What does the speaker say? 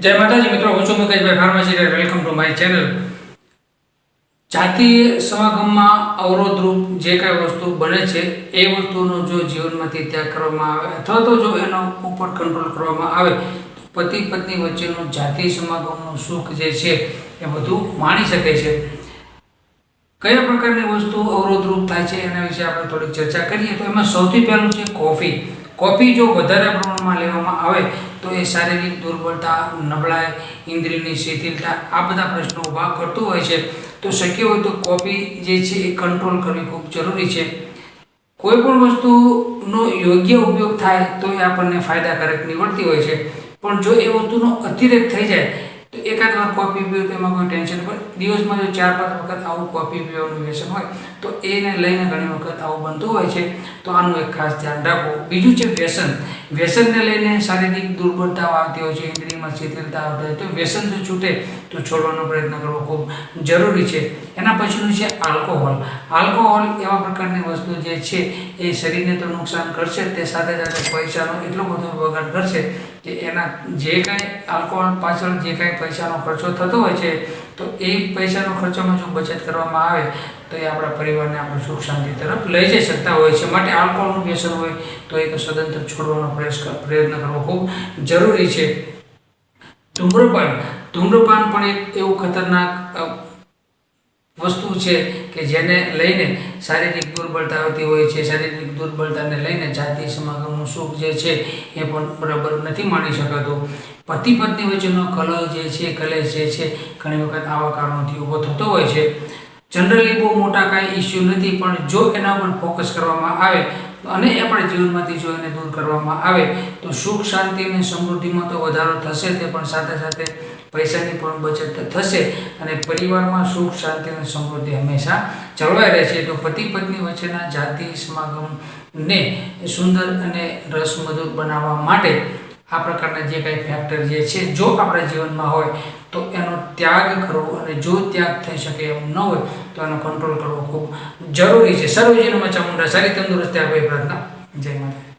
જય માતાજી મિત્રો, હું છું Mukeshbhai pharmacy welcome to my channel. જાતીય સમાગમમાં અવરોધરૂપ જે કાંઈ વસ્તુ બને છે, એ વસ્તુનો જો જીવનમાંથી ત્યાગ કરવામાં આવે અથવા તો જો એનો ઉપર કંટ્રોલ કરવામાં આવે, તો પતિ પત્ની વચ્ચેનું જાતીય સમાગમનું સુખ જે છે, એ બધું માણી શકે છે. કયા પ્રકારની વસ્તુ અવરોધરૂપ થાય છે, એના વિશે આપણે થોડીક ચર્ચા કરીએ. તો એમાં સૌથી પહેલું છે કોફી. કોફી જો વધારે પ્રમાણમાં લેવામાં આવે તો એ શારીરિક દુર્બળતા, નબળાઈ, ઇન્દ્રિયની શિથિલતા આ બધા પ્રશ્નો ઊભા કરતું હોય છે. તો શક્ય હોય તો કોફી જે છે એ કંટ્રોલ કરવી ખૂબ જરૂરી છે. કોઈ પણ વસ્તુનો યોગ્ય ઉપયોગ થાય તો એ આપણને ફાયદાકારક નીવડતી હોય છે. પણ જો એ વસ્તુનો અતિરેક થઈ જાય તો એકાદ વાર કોફી પીવું તો એમાં કોઈ ટેન્શન પણ દિવસમાં જો ચાર પાંચ વખત આવું કોફી પીવાનું વ્યસન હોય, તો એને લઈને ઘણી વખત આવું બનતું હોય છે. તો આનું એક ખાસ ધ્યાન રાખવું બીજું છે વ્યસન. વ્યસનને લઈને શારીરિક દુર્બળતાઓ આવતી હોય છે, ઇન્દ્રિયમાં શિથિલતા આવતી હોય તો વ્યસન જો છૂટે તો છોડવાનો પ્રયત્ન કરવો ખૂબ જરૂરી છે. એના પછીનું છે આલ્કોહોલ. આલ્કોહોલ એવા પ્રકારની વસ્તુ જે છે એ શરીરને તો નુકસાન કરશે તે સાથે સાથે પૈસાનો એટલો બધો બગાડ કરશે કે એના જે કાંઈ આલ્કોહોલ પાછળ જે કાંઈ પૈસાનો ખર્ચો થતો હોય છે, તો એ પૈસાનો ખર્ચોમાં જો બચત કરવામાં આવે, તો એ આપણા પરિવારને આપણે સુખ શાંતિ તરફ લઈ જઈ શકતા હોય છે. માટે આલ્કોહોલનું વ્યસન હોય, તો એક સદંતર છોડવાનો પ્રયાસ પ્રયત્ન કરવો ખૂબ જરૂરી છે. ધૂમ્રપાન. ધૂમ્રપાન પણ એક એવું ખતરનાક વસ્તુ છે કે જેને લઈને શારીરિક દુર્બળતા આવતી હોય છે, શારીરિક દુર્બળતાને લઈને જાતિ, સમાગમનું સુખ જે છે એ પણ બરાબર નથી માણી શકાતું. પતિ પત્ની વચ્ચેનો કલહ જે છે, કલેશ જે છે, ઘણી વખત આવા કારણોથી ઊભો થતો હોય છે. જનરલી બહુ મોટા કાંઈ ઇસ્યુ નથી, પણ જો એના પર ફોકસ કરવામાં આવે અને એ આપણા જીવનમાંથી જો એને દૂર કરવામાં આવે, તો સુખ, શાંતિ અને સમૃદ્ધિમાં તો વધારો થશે તે પણ સાથે સાથે પૈસાની પણ બચત થશે અને પરિવારમાં સુખ, શાંતિ અને સમૃદ્ધિ હંમેશા જળવાઈ રહેશે. તો પતિ પત્ની વચ્ચેના જાતિ સમાગમને સુંદર અને રસમધુર બનાવવા માટે આ પ્રકારના જે કાંઈ ફેક્ટર જે છે, જો આપણા જીવનમાં હોય, તો એનો ત્યાગ કરવો અને જો ત્યાગ થઈ શકે એમ ન હોય, તો એનો કંટ્રોલ કરવો ખૂબ જરૂરી છે. સર્વજીવનમાં ચામુંડા સારી તંદુરસ્તી. આપે પ્રાર્થના. જય માતા